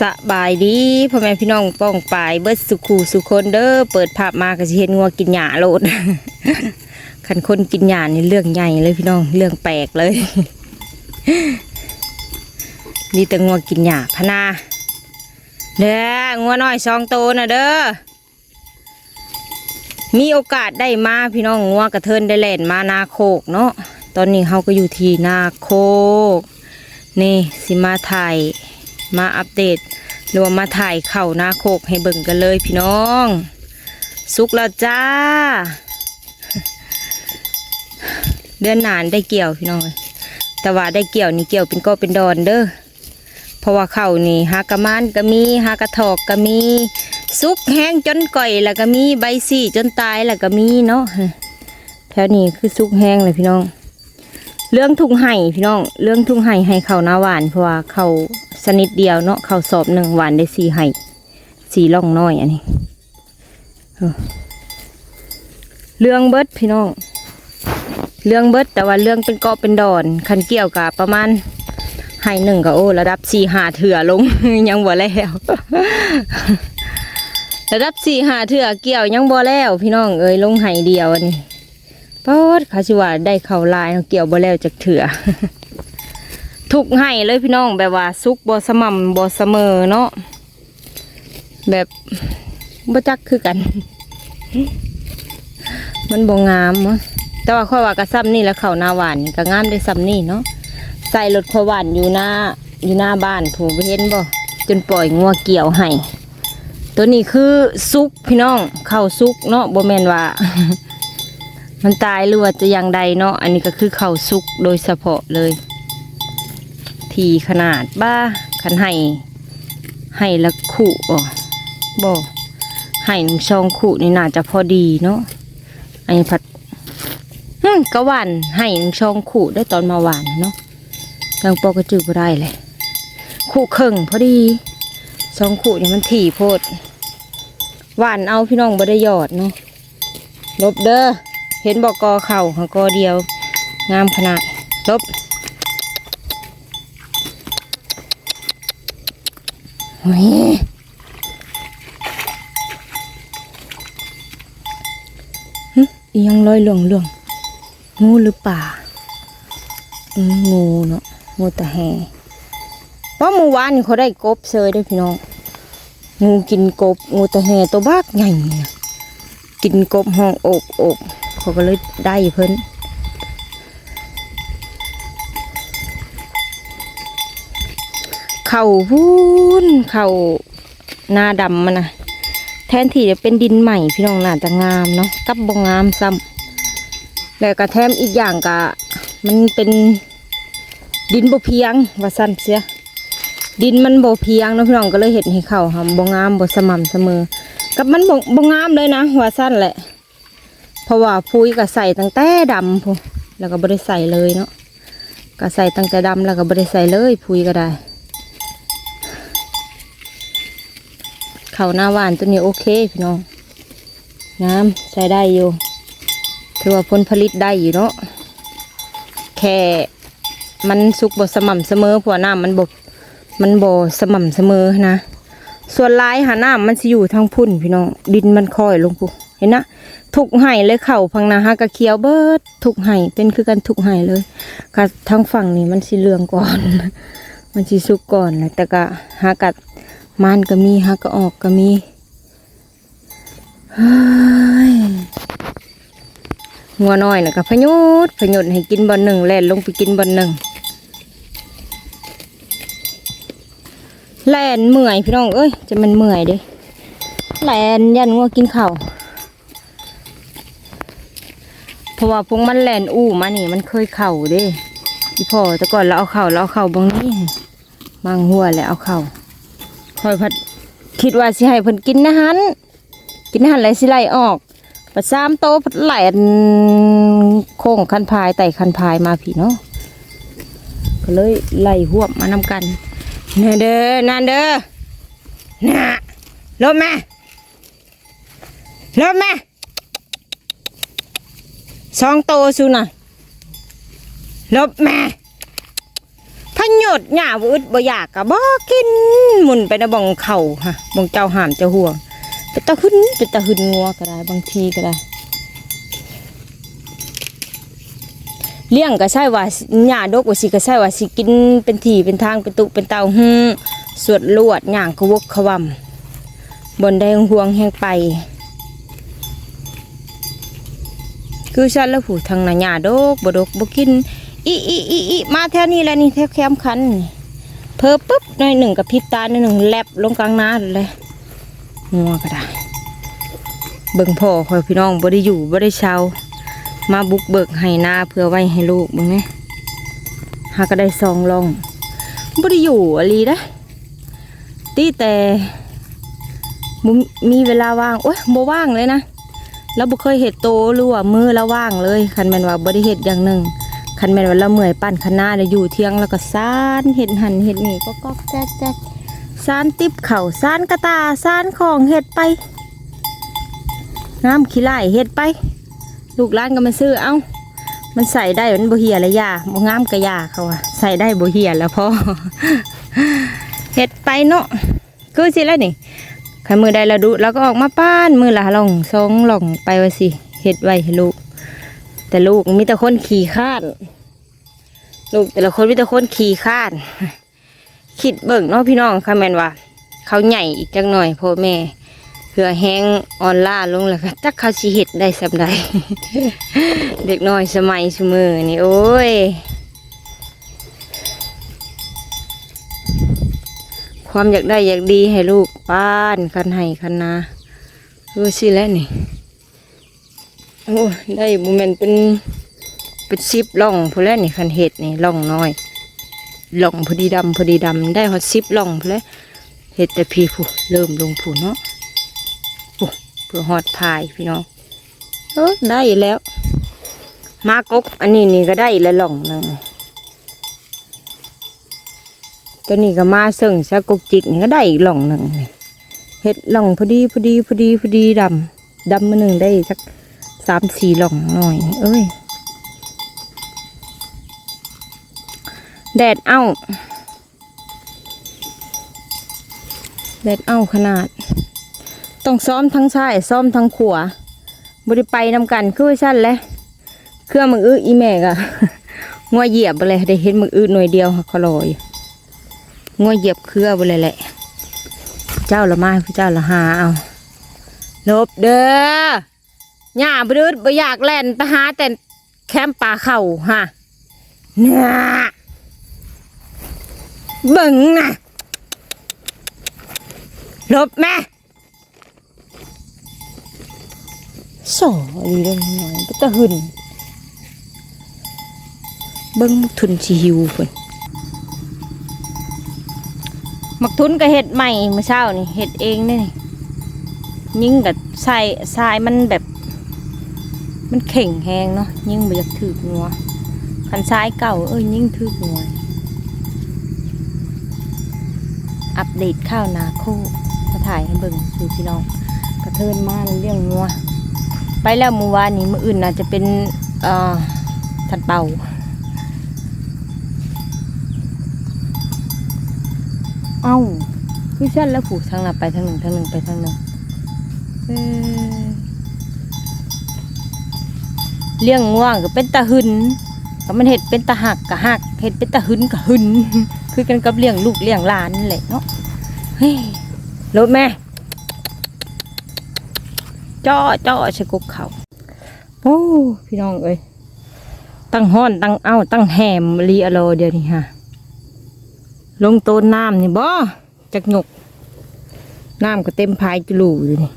สบายดีพ่อแม่พี่น้องป้องปายเบิดสุขูสุคนเด้อเปิดภาพมาก็สิเห็นงัวกินหญ้าโลดคันคนกินหญ้านี่เรื่องใหญ่เลยพี่น้องเรื่องแปลกเลยมีแต่งัวกินหญ้าพนาเด้องัวน้อยสองโตนะเด้อมีโอกาสได้มาพี่น้องงัวกระเทินได้เล่นมานาโคกเนาะตอนนี้เขาก็อยู่ที่นาโคกนี่สิมาถ่าย มาอัปเดตหรือว่ามาถ่ายเข่านาโคกให้เบิ่งกันเลยพี่น้อง สุกแล้วจ้า เดือนหนานได้เกี่ยวพี่น้อง แต่ว่าได้เกี่ยวนี่เกี่ยวเป็นก็เป็นดอนเด้อเพราะว่าเข่านี่หากระมานก็มีหากระถอกก็มีสุกแห้งจนก่อยแล้วก็มีใบซี่จนตายแล้วก็มีเนาะแถวนี้คือสุกแห้งเลยพี่น้อง เรื่องทุ่งไห่พี่น้อง เรื่องทุ่งไห่ให้เขาหน้าหวานเพราะว่าเขาสนิทเดียวเนาะเขาสอบหนึ่งหวานได้สี่ไห่สี่ล่องน้อยอันนี้เรื่องเบิดพี่น้อง เรื่องเบิดแต่ว่าเรื่องเป็นเกาะเป็นดอนคันเกี่ยวกับประมาณไห่หนึ่งก็โอ้ระดับสี่หาเถื่อลงยังบ่แล้วระดับสี่หาเถื่อเกี่ยวยังบ่แล้ว พี่น้องเอ้ยลงไห่เดียวอันนี้ ปอดเขาชิว่าได้เข่าลายเกี่ยวบ่แล้วจากเถื่อทุกให้เลยพี่น้องแบบว่าซุกบ่สม่ำบ่เสมอเนาะแบบบ่จักคือกัน มันบ่งามมั้งแต่ว่าข้อว่ากระซ้ำนี่แล้วเข่าหน้าหวานนี่ก็งามได้ซ้ำนี่เนาะใส่รถข้อหวานอยู่หน้าอยู่หน้าบ้านถูกเห็นบ่จนปล่อยงัวเกี่ยวให้ตัวนี้คือซุกพี่น้องเข้าซุกเนาะบ่แมนว่า มันตายหรือว่าจะยังใดเนาะอันนี้ก็คือเข่าสุกโดยเฉพาะเลย ทีขนาดบ้าขันให้ให้ละขู่บ่บ่ให้หนึ่งช่องขู่นี่น่าจะพอดีเนาะอันนี้ผัดก็หวานให้หนึ่งช่องขู่ได้ตอนมาหวานเนาะยังปอกระจือบ่ได้เลยขู่เข่งพอดีช่องขู่นี่มันถี่โพดหวานเอาพี่น้องบ่ได้หยอดเนาะลบเด้อ เห็นบอกกอเข่าหากอเดียว งามขนาดลบโอ้ยหึอีหยังลอยเหลืองเหลืองงูหรือป่างูเนาะงูตะแหเพราะเมื่อวานนี่เขาได้กบเซยด้วยพี่น้องงูกินกบงูตะแหตัวบ้ากใหญ่กินกบห้องอกอก เขาก็เลยได้เพิ่นเข่าพูนเข่าหน้าดำมันนะแทนที่จะเป็นดินใหม่พี่น้องน่าจะงามเนาะกับบงามซ้ำแล้วก็แถมอีกอย่างก็มันเป็นดินบ่เพียงว่าสั้นเสียดินมันบ่เพียงเนาะพี่น้องก็เลยเห็นให้เข่าหำบ่งามบ่สม่ำเสมอ กับมันบ่บ่งามเลยนะว่าสั้นแหละ เพราะว่าพุยก็ใส่ตั้งแต่ดำพูแล้วก็บ่ได้ใส่เลยเนาะก็ใส่ตั้งแต่ดำแล้วก็บ่ได้ใส่เลยพุยก็ได้ข้าวหน้าหวานตัวนี้โอเคพี่น้องน้ำใส่ได้อยู่ถือว่าผลผลิตได้อยู่เนาะแค่มันสุกบ่สม่ำเสมอเพราะว่าน้ำมันบ่มันบ่สม่ำเสมอนะ ส่วนลายหาน้ำมันสิอยู่ทางพุ่นพี่น้องดินมันคอยลงปุ๊เห็นนะ ทุกไห่เลยเข่าพังนาฮากะเคียวเบิดทุกไห่เป็นคือกันทุกไห่เลยกะทางฝั่งนี้มันสิเหลืองก่อน มันสิสุกก่อนแหละแต่ก็หากัดมันก็มีหากะออกก็มีเฮ้ยงัวน้อยนะก็พยุดพยุดให้กินบอนหนึ่งแล่นลงไปกินบอนหนึ่งแล่นเมื่อยพี่น้องเอ้ยจะมันเมื่อยเด้แล่นยันงัวกินเข้าวเพ ราะว่าพวกมันแลนอู้มานี่ มันเคยเข่าเด้อีพ่อแต่ก่อนเราเอาเข่าเราเอาเข่าบางนี้บางหัวแล้วเอาเข่าคอยพัดคิดว่าสิให้เพิ่นกินนะฮันกินนะฮันไรสิไล่ออกปัดสามโตพัดแลนโค้งคันพายไต่คันพายมาพี่เนาะก็เลยไล่หวบมานำกันนันเด้อนันเด้อน่ะลบแม่ลบแม่ สองโตสูน่ะลบแม่ถ้าหยดหญ้าบ่อึดบ่อยากก็บ่กินหมุนไปในบ่องเข่าฮะบ่องเจ้าหามเจ้าห่วงเป็นตะหึนเป็นตะหึนงัวก็ได้บางทีก็ได้เลี้ยงก็ใช่ว่าหญ้าดกว่าสิก็ใช่ว่าสิกินเป็นที่เป็นทางเป็นตุเป็นเตาหื้อสวดลวดหย่างกวกขวำบนได้ห่วงแห่งไป คือฉันแล้วผู้ทางนาหญ้าดกบดกบกินอีอีอีอีมาแถวนี้แหละนี่แถวแคมป์คันเพอปุ๊บหน่อยหนึ่งกับพิบตาหน่อยหนึ่งแลบลงกลางนาเลยงัวก็ได้เบิ่งพ่อคอยพี่น้องบ่ได้อยู่บ่ได้เช่ามาบุกเบิกให้นาเพื่อไว้ให้ลูกมึงไงหาก็ได้ซองลองบ่ได้อยู่อะไรนะตีแต่บ่มีเวลาว่างโอ้ยบ่ว่างเลยนะ แล้วบ่เคยเห็ดโตหรือว่ามือล้วว่างเลยคันแมนว่าบ่ได้เห็ดอย่างหนึ่งคันแมนว่าเราเมื่อยปั้นคณะได้อยู่เที่ยงแล้วก็ซานเห็ดหันเห็ดนี่ก็ก็แจ๊กแจ๊กซานติบเข่าซานกระตาซานของเห็ดไปน้ำขี้ไล่เห็ดไป ลูกร้านก็มาซื้อเอ้ามันใส่ได้มันบ่เหียแล้วยาบ่งามกะยาเขาอะใส่ได้บ่เหียแล้วพอเฮ็ดไปเนาะคือสิแล้วนี่ ขันมือใดละดุแล้วก็ออกมาป้านมือละหล่องสองหล่องไปว่าสิเฮ็ดไว้ให้ลูก แต่ลูกมีแต่คนขี่ข้านลูกแต่ละคนมีแต่คนขี่ข้านคิดเบิ่งเนาะพี่น้องค่ะแม่นว่า เขาใหญ่อีกจังหน่อยพ่อแม่เพื่อแห้งออนล่าลงแล้วก็จักเขาสิเฮ็ดได้สำใดเด็กน้อยสมัยสมือนี่โอ้ย ความอยากได้อยากดีให้ลูกป้านคันให้คันนาเออสิแล้วนี่โอ้ได้บุแมนเป็นเป็นซิปล่องพอแล้วนี่คันเห็ดนี่ล่องน้อยล่องพอดีดำพอดีดำได้ฮอตซิปล่องพอแล้วเห็ดแต่พีผู้เริ่มลงผู้เนาะโอ้เพื่อหอดพายพี่น้องเออได้แล้ว มากกอันนี้นี่ก็ได้แล้วหล่องหนึง ตัวนี้ก็มาเสิ่งซะกกจิกนี่ก็ได้อีกหล่องหนึ่งเห็ดหล่องพอดีพอดีพอดีพอดีดำดำมาหนึ่งได้สักสามสี่หล่องหน่อย เอ้ย แดดเอ้า แดดเอ้าขนาด ต้องซ้อมทั้งซ้ายซ้อมทั้งขวาบริไปนำกันคือชั้นแหละเครื่องมึงอื้ออีแม่กะงัวเหยียบไปเลยได้เห็นมึงอื้อหน่วยเดียวเขาลอย งัวเหยียบเครือไปเลยแหละ เจ้าละไม้พระเจ้าละหาเอาลบเด้อหญ้าบดืดบ่อยากแล่นไปหาแต่แคมป์ป่าเข่าฮะเนี่ยเบิ่งนะลบแม่สอดีเลยหน่อยก็ตะหึนเบิ้งทุนสิหิวเพิ่น มักทุนก็เห็ดใหม่เมื่อเช้านี่เห็ดเองนี่ยิ่งกับทรายทรายมันแบบ มันเข่งแหงเนาะยิ่งบ่อยากถืองัวคันทรายเก่าเอ้ยยิ่งถืองัวอัปเดตข้าวนาโคมาถ่ายให้เบิ่งสู่พี่น้องกระเทินมาเรื่องงัวไปแล้วเมื่อวานนี้มื่ออื่นน่าจะเป็นเอ่อทัดเป่า เอ้าคือฉันแล้วผูกทางหนไปทางหนึ่งทางหนึ่งไปทางหนึ่งเอ่อเลี้ยงง่วงก็เป็นตาหึนก็มันเห็ดเป็นตาหักก็หักเห็ดเป็นตาหึนก็หึนคือกันกับเลี้ยงลูกเลี้ยงหลานนั่นแหละเนาะเฮ้ยรถแม่จ่อจ่อชะกกเขาโอ้พี่น้องเอ้ยตั้งห้อนตั้งเอ้าตั้งแหมรีอโลเดียวนี่ฮะ ลงโตนน้ำนี่บ่จักหยก น้ำก็เต็มพายจุลูอยู่นี่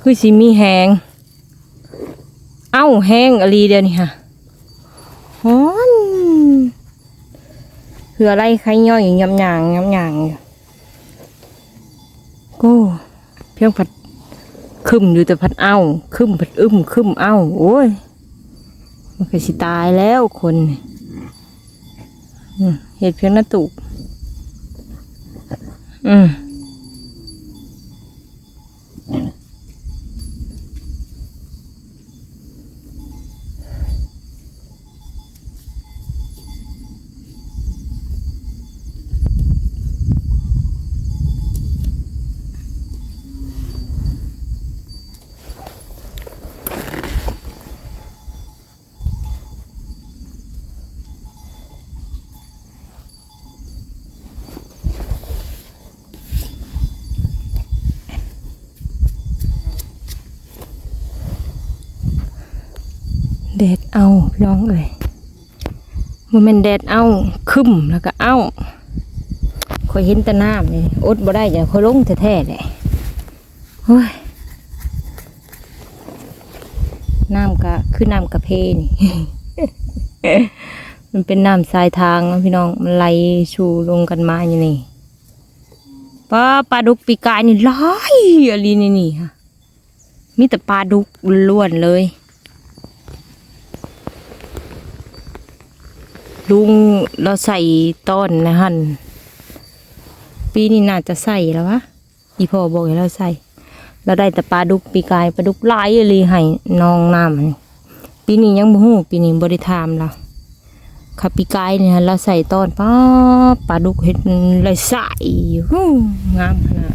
คือสิมีแหง เอ้าแห้งอะไรเดียวนี่ฮะฮ้อนคืออะไรใครย่อยยำหยางยำหยางอยู่กูเพียงผัดคึมอยู่แต่ผัดเอาคึมผัดอึมคึมเอาโอ้ย มันก็สิตายแล้วคนนี่อืม เห็ดเพียงหน้าตูบอืม แดดเอาพี่น้องเอ้ยมันเป็นแดดเอาคึมแล้วก็เอาคอยเห็นต่น้ำนี่อดบ่ได้อย่าคอยลงแท้ๆเลยโอ้ยน้ำกะคือน้ำกระเพนี่มันเป็นน้ำทรายทางพี่น้องมันไหลชูลงกันมาอย่างนี้ปลาปลาดุกปีกายนี่ร้ายอะไรนี่นี่ค่ะมีแต่ปลาดุกล้วนเลย ลุงเราใส่ต้นนะฮันปีนี้น่าจะใส่แล้ววะอีพ่อบอกให้เราใส่เราได้แต่ปลาดุกปีกายปลาดุกลายเลยให้น้องน้ำนี่ปีนี้ยังบ่ฮู้ปีนี้บริทามเราขับปีกายเนี่ยเราใส่ต้นป้าปลาดุกเห็ดเลยใส่ฮู้งามขนาด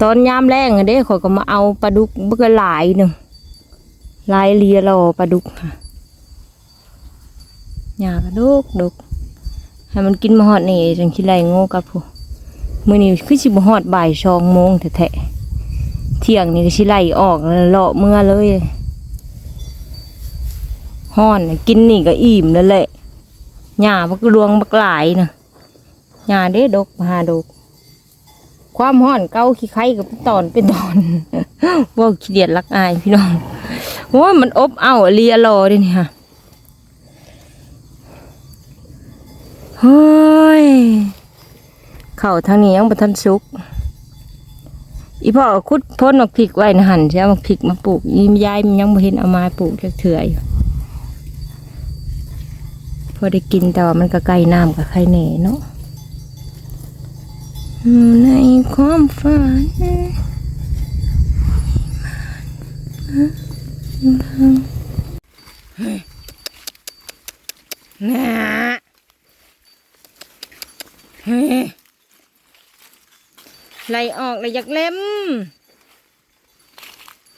ตอนยามแรงอะเด้ขอยก็มาเอาปลาดุกเบื่อหลายหนึ่งลายเลียเราปลาดุกค่ะ หยากระดุกดุกให้มันกินมาหอดนี่จังคิไรโง่กับผู้มื่อนี้คือสิบหอดบ่ายสองโมงแท้ๆเที่ยงนี่ก็สิไล่ออกเลาะเมื่อเลยห้อนกินนี่ก็อิ่มแล้วแหละหญ้าบักรวงบักหลายนะหญ้าเด้ดกหาดกความห้อนเก้าขี้ไข่กับตอนเป็นตอนว่าขี้เดียดรักอายพี่น้องโอ้ยมันอบเอาเลียรอเดินี่ค่ เฮ้ยเข่าทางนี้ยังบ่ทันสุก อีพ่อคุดพ้นมักพริกไว้นะหันใช่มักพริกมาปลูกอียายมันยังบ่เห็นเอามาปลูกจักเถื่ออยู่พอได้กินแต่ว่ามันก็ใกล้น้ำกับไข่แหน่เนาะอยู่ในความฝันนะ เฮ้ย ไล่ออกเลยอยากเล่ม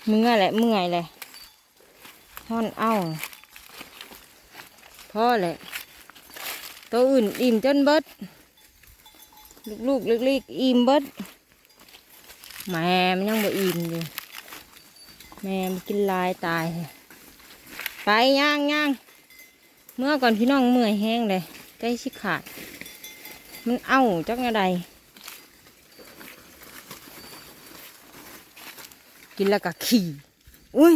เมื่อยแหละเมื่อยเลยท่อนเอาพ่อแหละตัวอื่นอิ่มจนเบิดลูกๆเล็กๆอิ่มเบิดแม่มันยังบ่อิ่มอยู่แม่มันกินลายตาย ไปย่างย่างเมื่อก่อนพี่น้องเมื่อยแห้งเลยใกล้ชิขาด มันเอาจักอะไร กินแล้วก็ขี่อุ้ย